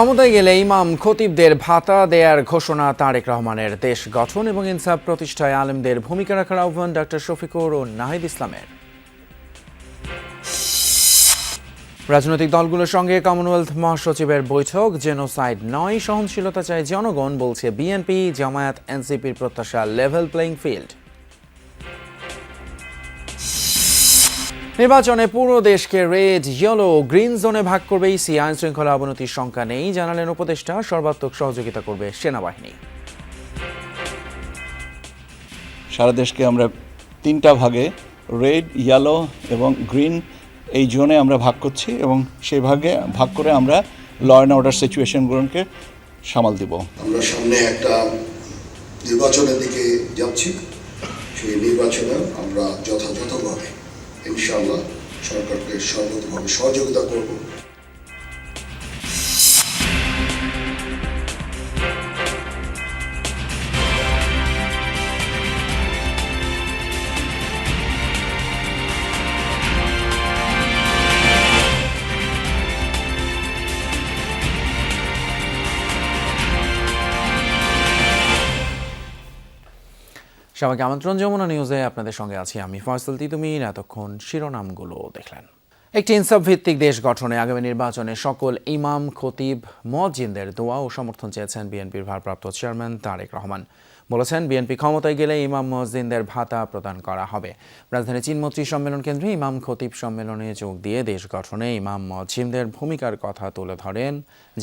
ক্ষমতায় গেলে ইমাম খতিবদের ভাতা দেয়ার ঘোষণা তারেক রহমানের। দেশ গঠন এবং ইনসাফ প্রতিষ্ঠায় আলেমদের ভূমিকা রাখার আহ্বান ডক্টর শফিকুর ও নাহিদ ইসলামের। রাজনৈতিক দলগুলোর সঙ্গে কমনওয়েলথ মহাসচিবের বৈঠক, জেনোসাইড নয়, সহনশীলতা চায় জনগণ, বলছে বিএনপি, জামায়াত, এনসিপির প্রত্যাশা লেভেল প্লেইং ফিল্ড নির্বাচনে পুরো দেশকে রেড ইয়েলো গ্রিন জোনে ভাগ করবে ইসি আইন শৃঙ্খলা অবনতির শঙ্কা নেই। জানালেন উপদেষ্টা সর্বাত্মক সহযোগিতা করবে সেনাবাহিনী। সারা দেশকে আমরা তিনটা ভাগে রেড ইয়েলো এবং গ্রিন এই জোনে আমরা ভাগ করছি এবং সেই ভাগে ভাগ করে আমরা ল অ্যান্ড অর্ডার সিচুয়েশনগুলোকে সামাল দিব। আমরা সামনে একটা নির্বাচনের দিকে যাচ্ছি। সেই নির্বাচনে আমরা যথাযথভাবে ইনশাআল্লাহ সরকারকে সর্বতভাবে সহযোগিতা করব। সবাইকে আমন্ত্রণ, যমুনা নিউজে আপনাদের সঙ্গে আছি আমি ফয়সল তিতুমির। এতক্ষণ শিরোনামগুলো দেখলেন। একটি ইনসাফ ভিত্তিক দেশ গঠনে আগামী নির্বাচনে সকল ইমাম, খতিব মজিনদের দোয়া ও সমর্থন চেয়েছেন বিএনপির ভারপ্রাপ্ত চেয়ারম্যান তারেক রহমান। বলেছেন, বিএনপি ক্ষমতায় গেলে ইমাম মসজিদদের ভাতা প্রদান করা হবে। রাজধানী চীনমন্ত্রী সম্মেলন কেন্দ্রে ইমাম খতিব সম্মেলনে যোগ দিয়ে দেশ গঠনে ইমাম মজিমদের ভূমিকার কথা তুলে ধরেন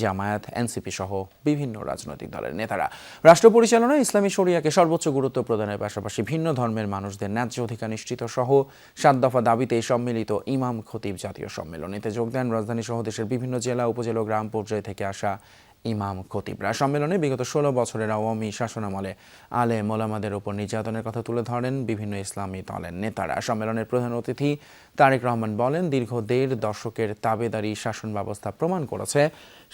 জামায়াত, এনসিপি সহ বিভিন্ন রাজনৈতিক দলের নেতারা। রাষ্ট্র পরিচালনায় ইসলামী শরিয়াকে সর্বোচ্চ গুরুত্ব প্রদানের পাশাপাশি ভিন্ন ধর্মের মানুষদের ন্যায্য অধিকার নিশ্চিত সহ সাত দফা দাবিতে সম্মিলিত ইমাম খতিব জাতীয় সম্মেলন এতে যোগ দেন। রাজধানী সহ দেশের বিভিন্ন জেলা, উপজেলা গ্রাম পর্যায় থেকে আসা ইমাম খতিবরা সম্মেলনে বিগত ষোলো বছরের আওয়ামী শাসনামলে আলে মোলামাদের উপর নির্যাতনের কথা তুলে ধরেন বিভিন্ন ইসলামী দলের নেতারা। সম্মেলনের প্রধান অতিথি তারেক রহমান বলেন, দীর্ঘ দেড় দশকের তাবেদারি শাসন ব্যবস্থা প্রমাণ করেছে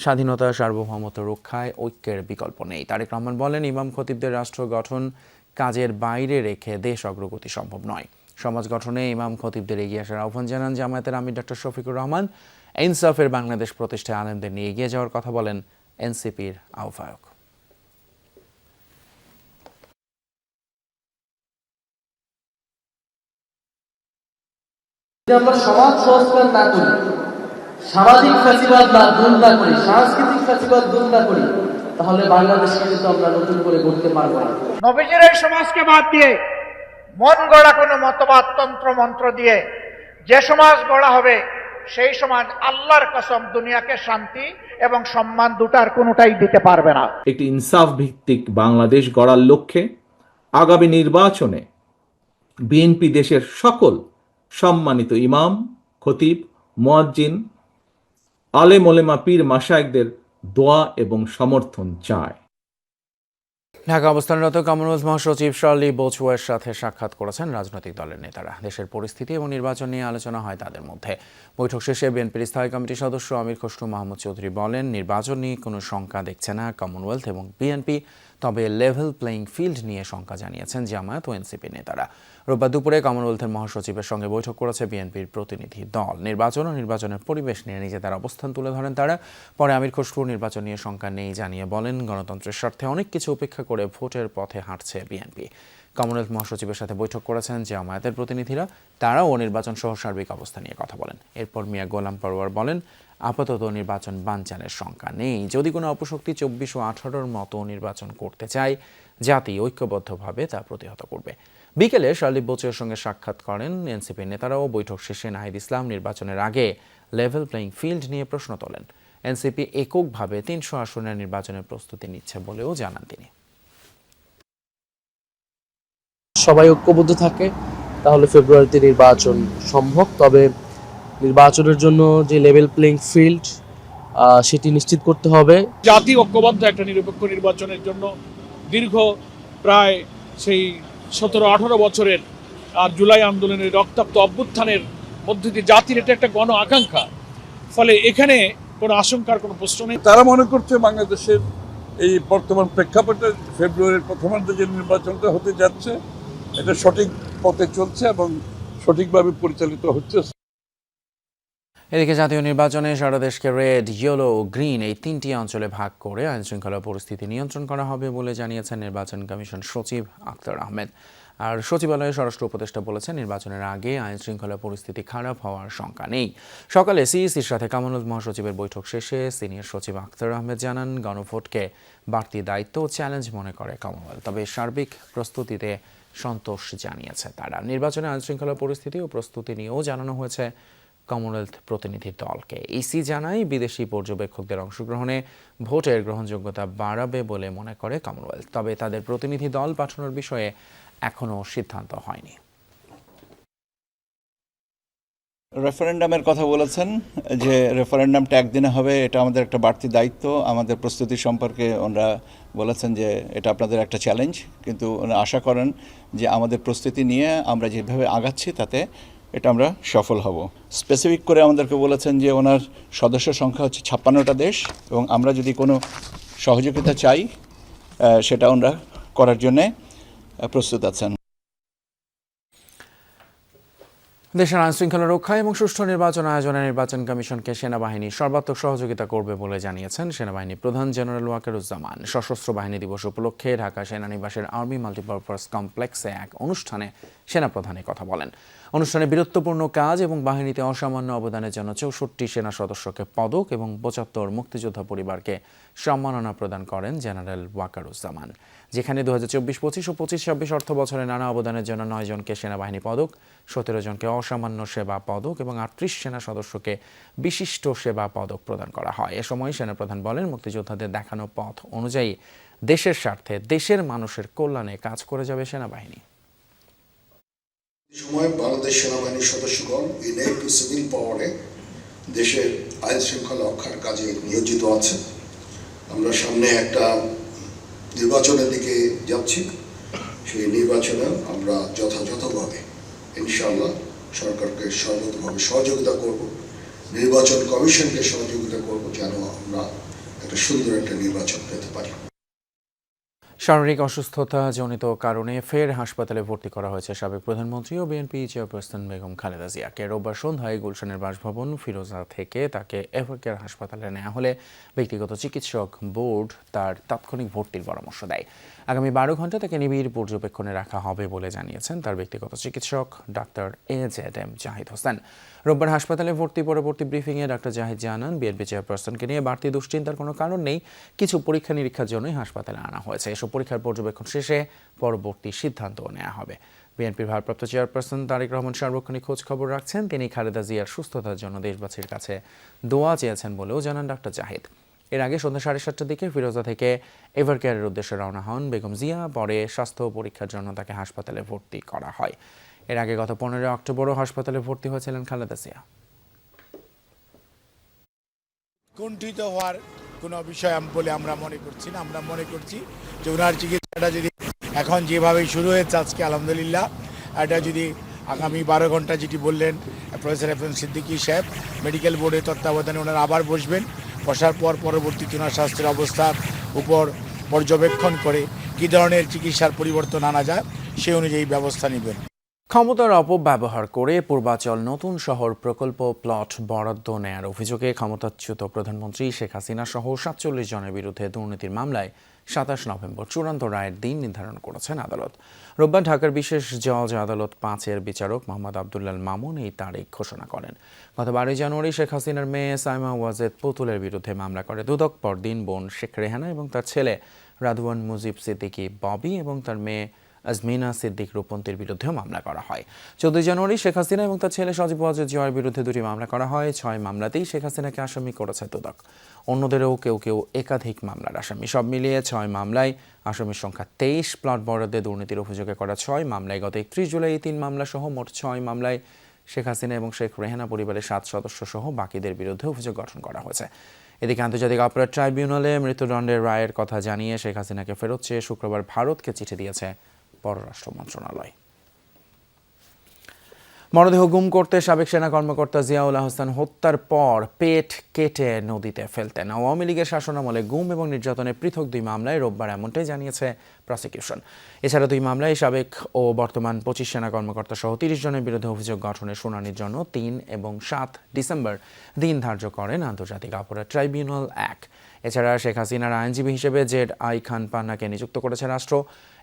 স্বাধীনতা, সার্বভৌমত্ব রক্ষায় ঐক্যের বিকল্প নেই। তারেক রহমান বলেন, ইমাম খতিবদের রাষ্ট্র গঠন কাজের বাইরে রেখে দেশ অগ্রগতি সম্ভব নয়। সমাজ গঠনে ইমাম খতিবদের এগিয়ে আসার আহ্বান জানান জামায়াতের আমির ডক্টর শফিকুর রহমান। ইনসাফের বাংলাদেশ প্রতিষ্ঠায় আলেমদের নিয়ে এগিয়ে যাওয়ার কথা বলেন এনসিপির আহ্বায়ক। যদি আমরা সমাজ সংস্কার না করি সামাজিক ফ্যাসিবাদ না দূর না করি সাংস্কৃতিক ফ্যাসিবাদ দূর না করি তাহলে বাংলাদেশকে কিন্তু আমরা নতুন করে গড়তে পারব না। নবীজির এই সমাজকে বাদ দিয়ে মন গড়া কোনো মতবাদ তন্ত্র মন্ত্র দিয়ে যে সমাজ গড়া হবে সেই সমাজ আল্লাহর কসম দুনিয়াকে শান্তি এবং সম্মান দুটার কোনোটাই দিতে পারবে না। একটি ইনসাফ ভিত্তিক বাংলাদেশ গড়ার লক্ষ্যে আগামী নির্বাচনে বিএনপি দেশের সকল সম্মানিত ইমাম, খতিব, মুয়াজ্জিন, আলেম ওলেমা পীর মাসায়েকদের দোয়া এবং সমর্থন চায়। ঢাকা অবস্থানরত কমনওয়েলথ মহাসচিব শার্লি বোচওয়ের সাথে সাক্ষাৎ করেছেন রাজনৈতিক দলের নেতারা। দেশের পরিস্থিতি এবং নির্বাচন নিয়ে আলোচনা হয় তাদের মধ্যে। বৈঠক শেষে বিএনপির স্থায়ী কমিটির সদস্য আমির খসরু মাহমুদ চৌধুরী বলেন, নির্বাচন নিয়ে কোনো শঙ্কা দেখছে না কমনওয়েলথ এবং বিএনপি। তবে লেভেল প্লেইং ফিল্ড নিয়ে শঙ্কা জানিয়েছেন জামায়াত ও এনসিপি নেতারা। রোববার দুপুরে কমনওয়েলথের মহাসচিবের সঙ্গে বৈঠক করেছে বিএনপির প্রতিনিধি দল। নির্বাচন ও নির্বাচনের পরিবেশ নিয়ে নিজেদের অবস্থান তুলে ধরেন তারা। পরে আমির খসরু নির্বাচন নিয়ে শঙ্কা নেই জানিয়ে বলেন, গণতন্ত্রের স্বার্থে অনেক কিছু উপেক্ষা করে ভোটের পথে হাঁটছে বিএনপি। কমনওয়েলথ মহাসচিবের সাথে বৈঠক করেছেন জামায়াতের প্রতিনিধিরা। তারাও নির্বাচন সহ সার্বিক অবস্থা নিয়ে কথা বলেন। এরপর মিয়া গোলাম পরওয়ার বলেন আপাতত নির্বাচন বানচালের শঙ্কা নেই। যদি কোনো অপশক্তি চব্বিশ ও আঠারোর মতো নির্বাচন করতে চায়, জাতি ঐক্যবদ্ধভাবে তা প্রতিহত করবে। বিকেলে শার্লি বোচের সঙ্গে সাক্ষাৎ করেন এনসিপি নেতারাও। বৈঠক শেষে নাহিদ ইসলাম নির্বাচনের আগে লেভেল প্লেইং ফিল্ড নিয়ে প্রশ্ন তোলেন। এনসিপি এককভাবে তিনশো আসনের নির্বাচনের প্রস্তুতি নিচ্ছে বলেও জানান তিনি। সবাই ঐক্যবদ্ধ থাকে, তাহলে ফেব্রুয়ারিতে নির্বাচন সম্ভব। তবে নির্বাচনের জন্য যে লেভেল প্লেইং ফিল্ড সেটি নিশ্চিত করতে হবে। জাতি ঐক্যবদ্ধ একটা নিরপেক্ষ নির্বাচনের জন্য দীর্ঘ প্রায় সেই সতেরো আঠারো বছরের আর জুলাই আন্দোলনের রক্তাক্ত অভ্যুত্থানের মধ্যে দিয়ে জাতির এটা একটা গণ আকাঙ্ক্ষা। ফলে এখানে কোনো আশঙ্কার কোনো প্রশ্ন নেই। তারা মনে করছে বাংলাদেশের এই বর্তমান প্রেক্ষাপটে ফেব্রুয়ারির প্রথমার্ধে যে নির্বাচনটা হতে যাচ্ছে এটা সঠিক পথে চলছে এবং সঠিকভাবে পরিচালিত হচ্ছে। এদিকে জাতীয় নির্বাচনে সারা দেশকে রেড ইয়েলো ও গ্রিন এই তিনটি অঞ্চলে ভাগ করে আইন শৃঙ্খলা পরিস্থিতি নিয়ন্ত্রণ করা হবে বলে জানিয়েছেন নির্বাচন কমিশন সচিব আক্তার আহমেদ। আর সচিবালয়ে স্বরাষ্ট্র উপদেষ্টা বলেছেন, নির্বাচনের আগে আইন শৃঙ্খলা পরিস্থিতি খারাপ হওয়ার শঙ্কা নেই। সকালে সিইসির সাথে কামানুল মহাসচিবের বৈঠক শেষে সিনিয়র সচিব আক্তার আহমেদ জানান, গণভোটকে বাড়তি দায়িত্ব চ্যালেঞ্জ মনে করে কমনওয়েলথ, তবে সার্বিক প্রস্তুতিতে সন্তোষ জানিয়েছে তারা। নির্বাচনে আইন শৃঙ্খলা পরিস্থিতি ও প্রস্তুতি নিয়েও জানানো হয়েছে কমনওয়েলথ প্রতিনিধি দলকে। ইসি জানায়, বিদেশি পর্যবেক্ষকদের অংশগ্রহণে ভোটের গ্রহণযোগ্যতা বাড়াবে বলে মনে করে কমনওয়েলথ তবে তাদের প্রতিনিধি দল পাঠানোর বিষয়ে এখনও সিদ্ধান্ত হয়নি। রেফারেন্ডামের কথা বলেছেন যে রেফারেন্ডামটা একদিনে হবে, এটা আমাদের একটা বাড়তি দায়িত্ব। আমাদের প্রস্তুতি সম্পর্কে ওনারা বলেছেন যে এটা আপনাদের একটা চ্যালেঞ্জ কিন্তু ওনারা আশা করেন যে আমাদের প্রস্তুতি নিয়ে আমরা যেভাবে আগাচ্ছি তাতে এটা আমরা সফল হব। স্পেসিফিক করে আমাদেরকে বলেছেন যে ওনার সদস্য সংখ্যা হচ্ছে ছাপ্পান্নটা দেশ এবং আমরা যদি কোনো সহযোগিতা চাই সেটা ওনারা করার জন্যে প্রস্তুত আছেন। দেশের আইন শৃঙ্খলা রক্ষা এবং সুষ্ঠু নির্বাচন আয়োজনে নির্বাচন কমিশনকে সেনাবাহিনী সর্বাত্মক সহযোগিতা করবে বলে জানিয়েছেন সেনাবাহিনী প্রধান জেনারেল ওয়াকারুজ্জামান। সশস্ত্র বাহিনী দিবস উপলক্ষে ঢাকা সেনানিবাসের আর্মি মাল্টিপারপাস কমপ্লেক্সে এক অনুষ্ঠানে সেনাপ্রধানের কথা বলেন। অনুষ্ঠানে বীরত্বপূর্ণ কাজ এবং বাহিনীতে অসামান্য অবদানের জন্য চৌষট্টি সেনা সদস্যকে পদক এবং পঁচাত্তর মুক্তিযোদ্ধা পরিবারকে সম্মাননা প্রদান করেন জেনারেল ওয়াকারুজ্জামান। যেখানে দু হাজার চব্বিশ, পঁচিশ ও পঁচিশ ছাব্বিশ অর্থ বছরে নানা অবদানের জন্য নয় জনকে সেনাবাহিনী পদক, সতেরো জনকে অসামান্য সেবা পদক এবং আটত্রিশ সেনা সদস্যকে বিশিষ্ট সেবা পদক প্রদান করা হয়। এ সময় সেনাপ্রধান বলেন, মুক্তিযোদ্ধাদের দেখানো পথ অনুযায়ী দেশের স্বার্থে দেশের মানুষের কল্যাণে কাজ করে যাবে সেনাবাহিনী। সময় বাংলাদেশ সেনাবাহিনীর সদস্যগণ ইনেট টু সিভিল পাওয়ারে দেশের আইন শৃঙ্খলা রক্ষার কাজে নিয়োজিত আছে আমরা সামনে একটা নির্বাচনের দিকে যাচ্ছি। সেই নির্বাচনে আমরা যথাযথভাবে, ইনশাআল্লাহ, সরকারকে সর্বতভাবে সহযোগিতা করব, নির্বাচন কমিশনকে সহযোগিতা করব, যেন আমরা একটা সুন্দর একটা নির্বাচন পেতে পারি। শারীরিক অসুস্থতা জনিত কারণে ফের হাসপাতালে ভর্তি করা হয়েছে সাবেক প্রধানমন্ত্রী ও বিএনপি চেয়ারপারসন বেগম খালেদা জিয়াকে। রোববার সন্ধ্যায় গুলশানের বাসভবন ফিরোজা থেকে তাকে এভারকেয়ার হাসপাতালে নেওয়া হলে ব্যক্তিগত চিকিৎসক বোর্ড তার তাৎক্ষণিক ভর্তির পরামর্শ দেয়। আগামী বারো ঘণ্টা তাকে নিবিড় পর্যবেক্ষণে রাখা হবে বলে জানিয়েছেন তার ব্যক্তিগত চিকিৎসক doctor A Z M Zahid Hossain. রোববার হাসপাতালে ভর্তি পরবর্তী ব্রিফিংয়ে ডাক্তার জাহিদ জানান, বিএনপি চেয়ারপারসনকে নিয়ে বাড়তি দুশ্চিন্তার কোনো কারণ নেই, কিছু পরীক্ষা নিরীক্ষার জন্যই হাসপাতালে আনা হয়েছে। এসব পরীক্ষার পর্যবেক্ষণ শেষে পরবর্তী সিদ্ধান্তও নেওয়া হবে। বিএনপির ভারপ্রাপ্ত চেয়ারপারসন তারেক রহমান সার্বক্ষণিক খোঁজ খবর রাখছেন। তিনি খালেদা জিয়ার সুস্থতার জন্য দেশবাসীর কাছে দোয়া চেয়েছেন বলেও জানান ডাক্তার জাহিদ। এর আগে সন্ধ্যা সাড়ে সাতটার দিকে ফিরোজা থেকে এভারকেয়ারের উদ্দেশ্যে রওনা হন বেগম জিয়া। পরে স্বাস্থ্য পরীক্ষার জন্য তাকে হাসপাতালে ভর্তি করা হয়। এর আগে গত পনেরোই অক্টোবরও হাসপাতালে ভর্তি হয়েছিলেন খালেদা জিয়া। কুণ্ঠিত হওয়ার কোনো বিষয় বলে আমরা মনে করছি না। আমরা মনে করছি যে ওনার চিকিৎসাটা যদি এখন যেভাবে শুরু হয়েছে আজকে, আলহামদুলিল্লাহ, এটা যদি আগামী বারো ঘণ্টা যেটি বললেন, প্রফেসর এফ এম সিদ্দিকী সাহেব, মেডিকেল বোর্ডের তত্ত্বাবধানে ওনারা আবার বসবেন। বসার পর পরবর্তীতে ওনার স্বাস্থ্যের অবস্থার উপর পর্যবেক্ষণ করে কী ধরনের চিকিৎসার পরিবর্তন আনা যায়, সে অনুযায়ী ব্যবস্থা নেবেন। ক্ষমতার অপব্যবহার করে পূর্বাচল নতুন শহর প্রকল্প প্লট বরাদ্দ নেয়ার অভিযোগে ক্ষমতাচ্যুত প্রধানমন্ত্রী শেখ হাসিনা সহ সাতচল্লিশ জনের বিরুদ্ধে দুর্নীতির মামলায় সাতাশ নভেম্বর চূড়ান্ত রায়ের দিন নির্ধারণ করেছেন আদালত। রোববার ঢাকার বিশেষ জজ আদালত পাঁচের বিচারক মোহাম্মদ আবদুল্লাল মামুন এই তারিখ ঘোষণা করেন। গত বারোই জানুয়ারি শেখ হাসিনার মেয়ে সাইমা ওয়াজেদ পুতুলের বিরুদ্ধে মামলা করে। দুদক পরদিন বোন শেখ রেহানা এবং তার ছেলে রাধুয়ান মুজিব সিদ্দিকী ববি এবং তার মেয়ে আজমিনা সিদ্দিক রূপন্তীর বিরুদ্ধেও মামলা করা হয়। চোদ্দই জানুয়ারি শেখ হাসিনা এবং তার ছেলে সজীব ওয়াজেদ জয়ের বিরুদ্ধে দুটি মামলা করা হয়। ছয় মামলাতেই শেখ হাসিনাকে আসামি করেছে দুদক। অন্যদেরও কেউ কেউ একাধিক মামলার আসামি। সব মিলিয়ে ছয় মামলায় আসামির সংখ্যা তেইশ। প্লট বরাদ্দে দুর্নীতির অভিযোগে করা ছয় মামলায় গত একত্রিশ জুলাই তিন মামলা সহ মোট ছয় মামলায় শেখ হাসিনা এবং শেখ রেহানা পরিবারের সাত সদস্য সহ বাকিদের বিরুদ্ধে অভিযোগ গঠন করা হয়েছে। এদিকে আন্তর্জাতিক অপরাধ ট্রাইব্যুনালে মৃত্যুদণ্ডের রায়ের কথা জানিয়ে শেখ হাসিনাকে ফেরত চেয়ে শুক্রবার ভারতকে চিঠি দিয়েছে পররাষ্ট্র মন্ত্রণালয় মরদেহ গুম করতে সাবেক সেনা কর্মকর্তা জিয়াউল আহসান হত্যার পর পেট কেটে নদীতে ফেলতেন। আওয়ামী লীগের শাসনামলে গুম এবং নির্যাতনের পৃথক দুই মামলায় রোববার এমনটাই জানিয়েছে প্রসিকিউশন। এছাড়া দুই মামলায় সাবেক ও বর্তমান পঁচিশ সেনা কর্মকর্তা সহ তিরিশ জনের বিরুদ্ধে অভিযোগ গঠনের শুনানির জন্য তিন এবং সাত ডিসেম্বর দিন ধার্য করেন আন্তর্জাতিক অপরাধ ট্রাইব্যুনাল এক। এছাড়া শেখ হাসিনার আইনজীবী হিসেবে জেড আই খান পান্নাকে নিযুক্ত করেছে রাষ্ট্র।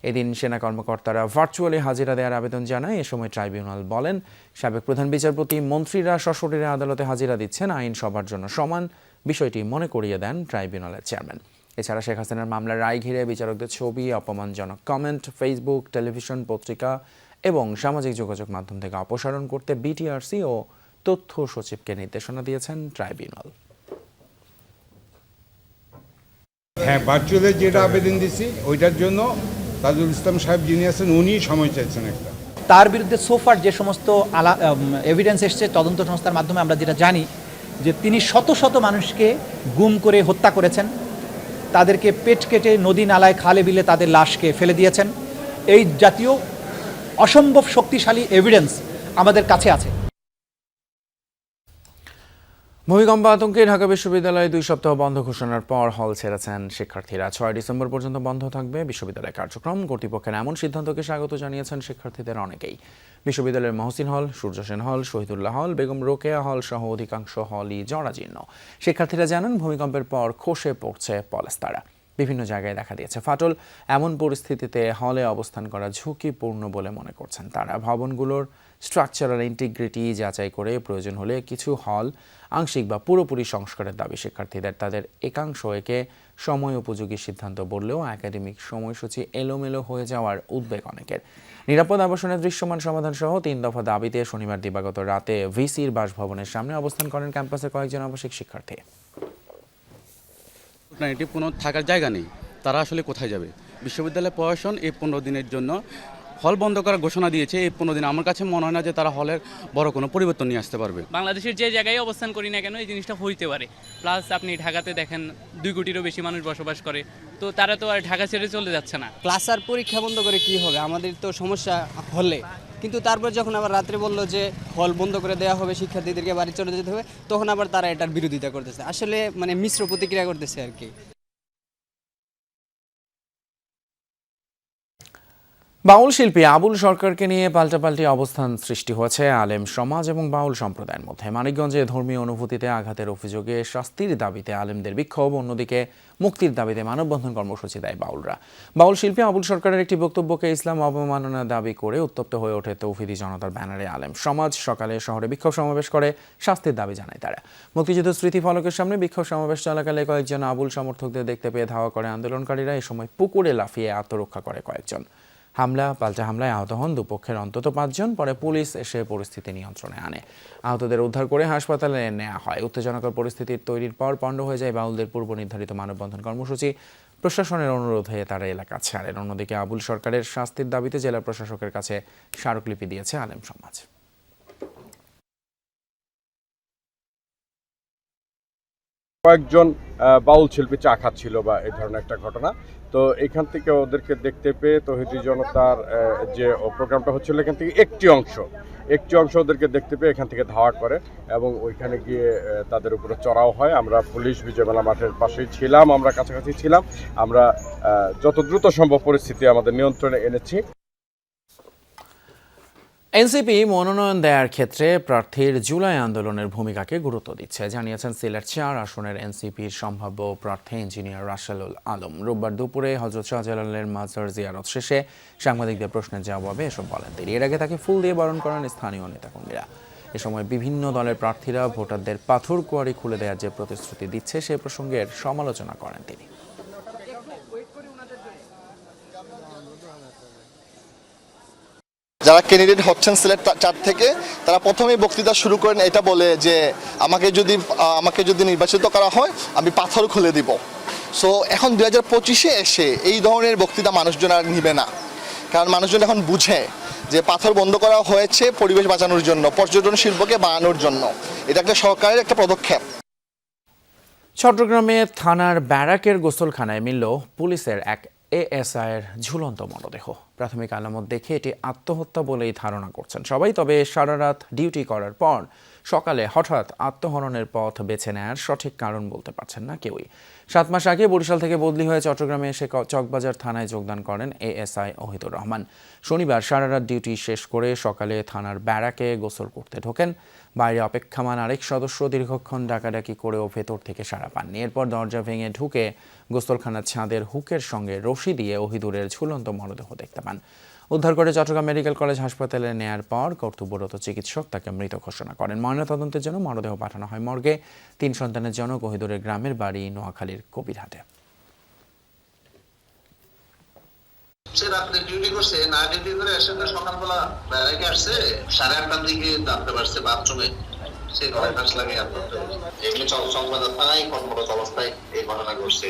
এদিন সেনা কর্মকর্তারা ভার্চুয়ালি হাজিরা দেওয়ার আবেদন জানায়। এ সময় ট্রাইব্যুনাল বলেন, সাবেক প্রধান বিচারপতি, মন্ত্রীরা সশরীরে আদালতে হাজিরা দিচ্ছেন। আইন সবার জন্য সমান, বিষয়টি মনে করিয়ে দেন ট্রাইব্যুনালের চেয়ারম্যান। এছাড়া শেখ হাসিনার মামলার রায় ঘিরে বিচারকদের ছবি, অপমানজনক কমেন্ট, ফেসবুক, টেলিভিশন, পত্রিকা এবং সামাজিক যোগাযোগ মাধ্যম থেকে অপসারণ করতে বিটিআরসি ও তথ্য সচিবকে নির্দেশনা দিয়েছেন ট্রাইব্যুনাল। হ্যাঁ ভার্চুয়ালে যেটা আবেদন দিছি, ওইটার জন্য তাজুল ইসলাম সাহেব যিনি আছেন, উনি সময় চাইছেন একটা। তার বিরুদ্ধে সোফার যে সমস্ত আলা এভিডেন্স এসছে, তদন্ত সংস্থার মাধ্যমে আমরা যেটা জানি, যে তিনি শত শত মানুষকে গুম করে হত্যা করেছেন। তাদেরকে পেট কেটে নদী নালায় খালে বিলে তাদের লাশকে ফেলে দিয়েছেন। এই জাতীয় অসম্ভব শক্তিশালী এভিডেন্স আমাদের কাছে আছে। ভূমিকম্প আতঙ্কে ঢাকা বিশ্ববিদ্যালয়ে দুই সপ্তাহ বন্ধ ঘোষণার পর হল ছেড়েছেন শিক্ষার্থীরা। ছয় ডিসেম্বর পর্যন্ত বন্ধ থাকবে বিশ্ববিদ্যালয় কার্যক্রম। কর্তৃপক্ষের এমন সিদ্ধান্তকে স্বাগত জানিয়েছেন শিক্ষার্থীদের অনেকেই। বিশ্ববিদ্যালয়ের মহসিন হল, সূর্যসেন হল, শহীদুল্লাহ হল, বেগম রোকেয়া হল সহ অধিকাংশ হলই জরাজীর্ণ। শিক্ষার্থীরা জানান, ভূমিকম্পের পর খসে পড়ছে পলেস্তারা বিভিন্ন জায়গায় দেখা দিয়েছে ফাটল। এমন পরিস্থিতিতে হলে অবস্থান করা ঝুঁকিপূর্ণ বলে মনে করছেন তারা। ভবনগুলোর স্ট্রাকচারাল ইন্টিগ্রিটি যাচাই করে প্রয়োজন হলে কিছু হল, আংশিক বা পুরোপুরি সংস্কারের দাবি শিক্ষার্থীদের। তাদের একাংশ একে সময় উপযোগী সিদ্ধান্ত বললেও একাডেমিক সময়সূচি এলোমেলো হয়ে যাওয়ার উদ্বেগ অনেকের। নিরাপদ আবাসনের দৃশ্যমান সমাধান সহ তিন দফা দাবিতে শনিবার দিবাগত রাতে ভিসির বাসভবনের সামনে অবস্থান করেন ক্যাম্পাসের কয়েকজন আবাসিক শিক্ষার্থী। এটি কোনো থাকার জায়গা নেই। তারা আসলে কোথায় যাবে? বিশ্ববিদ্যালয় প্রশাসন এই পনেরো দিনের জন্য হল বন্ধ করার ঘোষণা দিয়েছে এই পনেরো দিন। আমার কাছে মনে হয় না যে তারা হলের বড় কোনো পরিবর্তন নিয়ে আসতে পারবে। বাংলাদেশের যে জায়গায় অবস্থান করি না কেন এই জিনিসটা হইতে পারে। প্লাস আপনি ঢাকাতে দেখেন দুই কোটিরও বেশি মানুষ বসবাস করে। তো তারা তো আর ঢাকা ছেড়ে চলে যাচ্ছে না। ক্লাস আর পরীক্ষা বন্ধ করে কি হবে? আমাদের তো সমস্যা হলে। কিন্তু তারপর যখন আবার রাত্রে বলল যে হল বন্ধ করে দেওয়া হবে শিক্ষার্থীদেরকে বাড়ি চলে যেতে হবে তখন আবার তারা এটার বিরোধিতা করতেছে। আসলে মানে মিশ্র প্রতিক্রিয়া করতেছে আর কি। বাউল শিল্পী আবুল সরকারকে নিয়ে পাল্টাপাল্টি অবস্থান সৃষ্টি হয়েছে আলেম সমাজ এবং বাউল সম্প্রদায়ের মধ্যে। মানিকগঞ্জে ধর্মীয় অনুভূতিতে আঘাতের অভিযোগে শাস্তির দাবিতে আলেমদের বিক্ষোভ, অন্যদিকে মুক্তির দাবিতে মানববন্ধন কর্মসূচি দেয় বাউলরা। বাউল শিল্পী আবুল সরকারের একটি বক্তব্যকে ইসলাম অবমাননা দাবি করে উত্তপ্ত হয়ে ওঠে তৌফিদি জনতার ব্যানারে আলেম সমাজ। সকালে শহরে বিক্ষোভ সমাবেশ করে, শাস্তির দাবি জানায় তারা। মুক্তিযুদ্ধ স্মৃতি ফলকের সামনে বিক্ষোভ সমাবেশ চলাকালে কয়েকজন আবুল সমর্থকদের দেখতে পেয়ে ধাওয়া করে আন্দোলনকারীরা এ সময় পুকুরে লাফিয়ে আত্মরক্ষা করে কয়েকজন। হামলা, পাল্টা হামলায় আহত হন দুপক্ষের অন্তত পাঁচজন, পরে পুলিশ এসে পরিস্থিতি নিয়ন্ত্রণে আনে। আহতদের উদ্ধার করে হাসপাতালে নেওয়া হয়। উত্তেজনাকর পরিস্থিতির তৈরির পর পণ্ড হয়ে যায় বাউলদের পূর্ব নির্ধারিত মানববন্ধন কর্মসূচি। প্রশাসনের অনুরোধ হয়ে তারা এলাকা ছাড়েন। অন্যদিকে আবুল সরকারের শাস্তির দাবিতে জেলা প্রশাসকের কাছে স্মারকলিপি দিয়েছে আলেম সমাজ। কয়েকজন বাউল শিল্পী চা খাচ্ছিল বা এই ধরনের একটা ঘটনা। তো এখান থেকে ওদেরকে দেখতে পেয়ে তহিদি জনতার যে প্রোগ্রামটা হচ্ছিল, এখান থেকে একটি অংশ একটি অংশ ওদেরকে দেখতে পেয়ে এখান থেকে ধাওয়া করে এবং ওইখানে গিয়ে তাদের উপরে চড়াও হয়। আমরা পুলিশ বিজয়মেলা মাঠের পাশেই ছিলাম, আমরা কাছাকাছি ছিলাম। আমরা যত দ্রুত সম্ভব পরিস্থিতি আমাদের নিয়ন্ত্রণে এনেছি। এনসিপি মনোনয়ন দেওয়ার ক্ষেত্রে প্রার্থীর জুলাই আন্দোলনের ভূমিকাকে গুরুত্ব দিচ্ছে। জানিয়েছেন সিলেট চার আসনের এনসিপির সম্ভাব্য প্রার্থী ইঞ্জিনিয়ার রাশেলুল আলম। রোববার দুপুরে হজরত শাহজালালের মাজার জিয়ারত শেষে সাংবাদিকদের প্রশ্নের জবাবে এসব বলেন তিনি। এর আগে তাকে ফুল দিয়ে বরণ করেন স্থানীয় নেতাকর্মীরা। এ সময় বিভিন্ন দলের প্রার্থীরা ভোটারদের পাথর কুয়ারি খুলে দেওয়ার যে প্রতিশ্রুতি দিচ্ছে, সে প্রসঙ্গের সমালোচনা করেন তিনি। যারা ক্যান্ডিডেট হচ্ছেন সিলেট চার থেকে, তারা প্রথমেই বক্তৃতা শুরু করেন, এটা বলে যে, আমাকে যদি আমাকে যদি নির্বাচিত করা হয়, আমি পাথর খুলে দিব। সো এখন দু হাজার পঁচিশে এসে এই ধরনের বক্তৃতা মানুষজন আর নিবে না। কারণ মানুষজন এখন বুঝে যে পাথর বন্ধ করা হয়েছে পরিবেশ বাঁচানোর জন্য, পর্যটন শিল্পকে বাড়ানোর জন্য। এটা একটা সরকারের একটা পদক্ষেপ। চট্টগ্রামে থানার ব্যারাকের গোসলখানায় মিলল পুলিশের এক এএসআই এর ঝুলন্ত মরদেহ। প্রাথমিক আলামত দেখে এটি আত্মহত্যা বলেই ধারণা করছেন সবাই, তবে সারা রাত ডিউটি করার পর সকালে হঠাৎ আত্মহরণের পথ বেছে নেয়ার সঠিক কারণ বলতে পারছেন না কেউই। সাত মাস আগে বরিশাল থেকে বদলি হয়ে চট্টগ্রামে এসে চকবাজার থানায় যোগদান করেন এএসআই ওহিদুর রহমান। শনিবার সারা রাত ডিউটি শেষ করে সকালে থানার ব্যারাকে গোসল করতে ঢোকেন। বাইরে অপেক্ষামান আরেক সদস্য দীর্ঘক্ষণ ডাকাডাকি করেও ভেতর থেকে সাড়া পাননি। এরপর দরজা ভেঙে ঢুকে গোসলখানার ছাদের হুকের সঙ্গে রশি দিয়ে অহিদুরের ঝুলন্ত মরদেহ দেখতে পান। উদ্ধার করে চট্টগ্রাম মেডিকেল কলেজ হাসপাতালে নেয়ার পর কর্তব্যরত চিকিৎসক তাকে মৃত ঘোষণা করেন। ময়নাতদন্তের জন্য মরদেহ পাঠানো হয় মর্গে। তিন সন্তানের জনক ওহিদুরের গ্রামের বাড়ি নোয়াখালীর কবিরহাটে। ডিউটি করছে, না ডিউটি করে এসে সকালবেলা আসছে, সাড়ে আটটার দিকে পারছে বাথরুমে সে ঘরে লাগে থানায় কর্মরত অবস্থায় এই ঘটনা ঘটছে।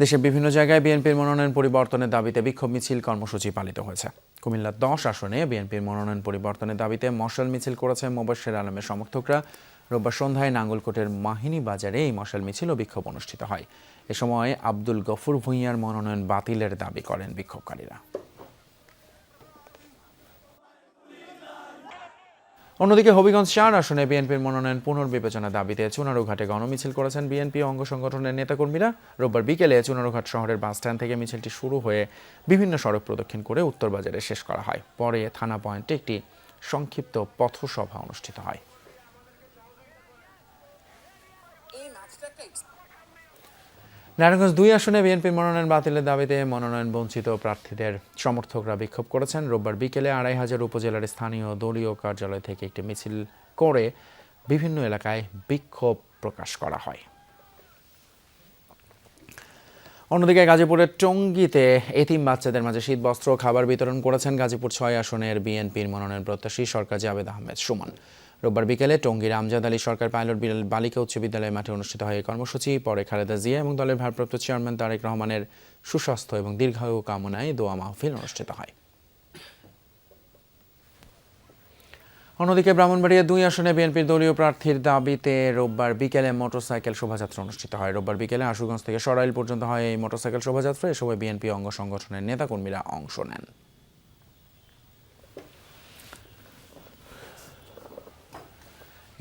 দেশের বিভিন্ন জায়গায় বিএনপির মনোনয়ন পরিবর্তনের দাবিতে বিক্ষোভ মিছিল, কর্মসূচি পালিত হয়েছে। কুমিল্লার দশ আসনে বিএনপির মনোনয়ন পরিবর্তনের দাবিতে মশাল মিছিল করেছে মোবাশ্বের আলমের সমর্থকরা। রোববার সন্ধ্যায় নাঙ্গলকোটের মাহিনী বাজারে এই মশাল মিছিল বিক্ষোভ অনুষ্ঠিত হয়। এ সময় আব্দুল গফুর ভূঁইয়ার মনোনয়ন বাতিলের দাবি করেন বিক্ষোভকারীরা। অন্যদিকে হবিগঞ্জ চার আসনে বিএনপির মনোনয়ন পুনর্বিবেচনা দাবিতে চুনারুঘাটে গণমিছিল করেছেন বিএনপি অঙ্গ সংগঠনের নেতাকর্মীরা। রোববার বিকেলে চুনারুঘাট শহরের বাসস্ট্যান্ড থেকে মিছিলটি শুরু হয়ে বিভিন্ন সড়ক প্রদক্ষিণ করে উত্তর বাজারে শেষ করা হয়। পরে থানা পয়েন্টে একটি সংক্ষিপ্ত পথসভা অনুষ্ঠিত হয়। নারায়ণগঞ্জ দুই আসনে বিএনপির মনোনয়ন বাতিলের দাবিতে মনোনয়ন বঞ্চিত প্রার্থীদের। সমর্থকরা বিক্ষোভ করেছেন। রোববার বিকেলে আড়াই হাজার উপজেলার স্থানীয় দলীয় কার্যালয় থেকে একটি মিছিল করে বিভিন্ন এলাকায় বিক্ষোভ প্রকাশ করা হয়। অন্যদিকে গাজীপুরের টঙ্গীতে এতিম বাচ্চাদের মাঝে শীত বস্ত্র খাবার বিতরণ করেছেন গাজীপুর ছয় আসনের বিএনপির মনোনয়ন প্রত্যাশী সরকার জাভেদ আহমেদ সুমন। রোববার বিকেলে টঙ্গীর আমজাদ আলী সরকার পাইলট বিল- বালিকা উচ্চ বিদ্যালয় মাঠে অনুষ্ঠিত হয় এই কর্মসূচি। পরে খালেদা জিয়া এবং দলের ভারপ্রাপ্ত চেয়ারম্যান তারেক রহমানের সুস্বাস্থ্য এবং দীর্ঘায়ু কামনায় দোয়া মাহফিল অনুষ্ঠিত হয়। অন্যদিকে ব্রাহ্মণবাড়িয়া দুই আসনে বিএনপির দলীয় প্রার্থীর দাবিতে রোববার বিকেলে মোটরসাইকেল শোভাযাত্রা অনুষ্ঠিত হয়। রোববার বিকেলে আশুগঞ্জ থেকে সরাইল পর্যন্ত হয় এই মোটরসাইকেল শোভাযাত্রা। এ সময় বিএনপি অঙ্গ সংগঠনের নেতাকর্মীরা অংশ নেন।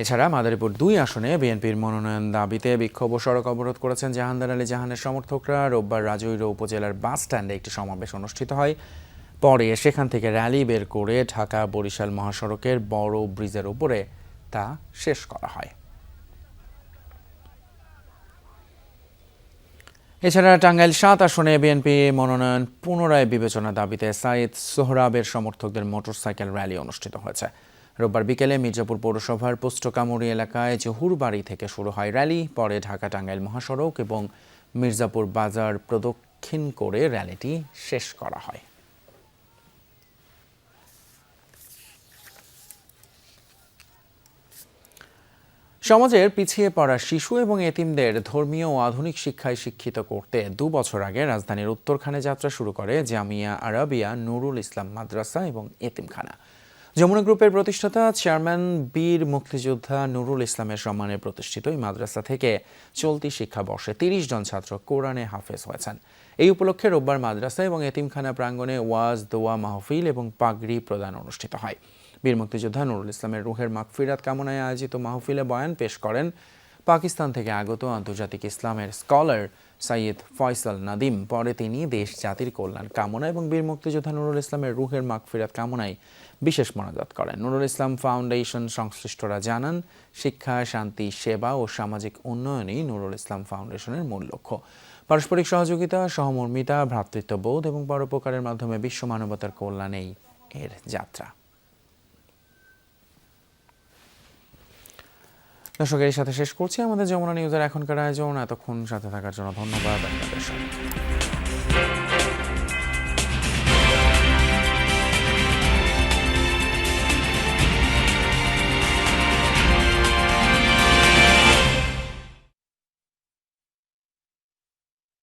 এছাড়া মাদারীপুর দুই আসনে বিএনপির মনোনয়ন দাবিতে বিক্ষোভ ও সড়ক অবরোধ করেছেন জাহানদার আলী জাহানের সমর্থকরা। রোববার রাজৈর উপজেলার বাস স্ট্যান্ডে একটি সমাবেশ অনুষ্ঠিত হয়। পরে সেখান থেকে র্যালি বের করে ঢাকা বরিশাল মহাসড়কের বড় ব্রিজের উপরে তা শেষ করা হয়। এছাড়া টাঙ্গাইল সাত আসনে বিএনপি মনোনয়ন পুনরায় বিবেচনা দাবিতে সাইদ সোহরাবের সমর্থকদের মোটরসাইকেল র্যালি অনুষ্ঠিত হয়েছে। রোববার বিকেলে মির্জাপুর পৌরসভার পোস্টকামুরি এলাকায় জহুর বাড়ি থেকে শুরু হয় র্যালি, পরে ঢাকা টাঙ্গাইল মহাসড়ক এবং মির্জাপুর বাজার প্রদক্ষিণ করে র্যালিটি শেষ করা হয়। সমাজের পিছিয়ে পড়া শিশু এবং এতিমদের ধর্মীয় ও আধুনিক শিক্ষায় শিক্ষিত করতে দু বছর আগে রাজধানীর উত্তরখানে যাত্রা শুরু করে জামিয়া আরাবিয়া নুরুল ইসলাম মাদ্রাসা এবং এতিমখানা। যমুনা গ্রুপের প্রতিষ্ঠাতা চেয়ারম্যান বীর মুক্তিযোদ্ধা নুরুল ইসলামের সম্মানে প্রতিষ্ঠিত এই মাদ্রাসা থেকে চলতি শিক্ষাবর্ষে তিরিশ জন ছাত্র কোরআনে হাফেজ হয়েছেন। এই উপলক্ষে রোববার মাদ্রাসা এবং এতিমখানা প্রাঙ্গণে ওয়াজ, দোয়া, মাহফিল এবং পাগড়ি প্রদান অনুষ্ঠিত হয়। বীর মুক্তিযোদ্ধা নুরুল ইসলামের রুহের মাগফিরাত কামনায় আয়োজিত মাহফিলে বয়ান পেশ করেন পাকিস্তান থেকে আগত আন্তর্জাতিক ইসলামের স্কলার সাইয়দ ফয়সাল নাদিম পরে তিনি দেশ, জাতির কল্যাণ কামনা এবং বীর মুক্তিযোদ্ধা নুরুল ইসলামের রুহের মাগফিরাত কামনায় বিশেষ মনোজাত করেন। নুরুল ইসলাম ফাউন্ডেশন সংশ্লিষ্টরা জানান, শিক্ষা, শান্তি, সেবা ও সামাজিক উন্নয়নই নুরুল ইসলাম ফাউন্ডেশনের মূল লক্ষ্য। পারস্পরিক সহযোগিতা, সহমর্মিতা, ভ্রাতৃত্ববোধ এবং পরোপকারের মাধ্যমে বিশ্ব মানবতার কল্যাণেই এর যাত্রা। দর্শক এর সাথে শেষ করছি। আমাদের যমুনা নিউজের এখনকার আয়োজন। এতক্ষণ সাথে থাকার জন্য ধন্যবাদ। আপনাদের সবাইকে।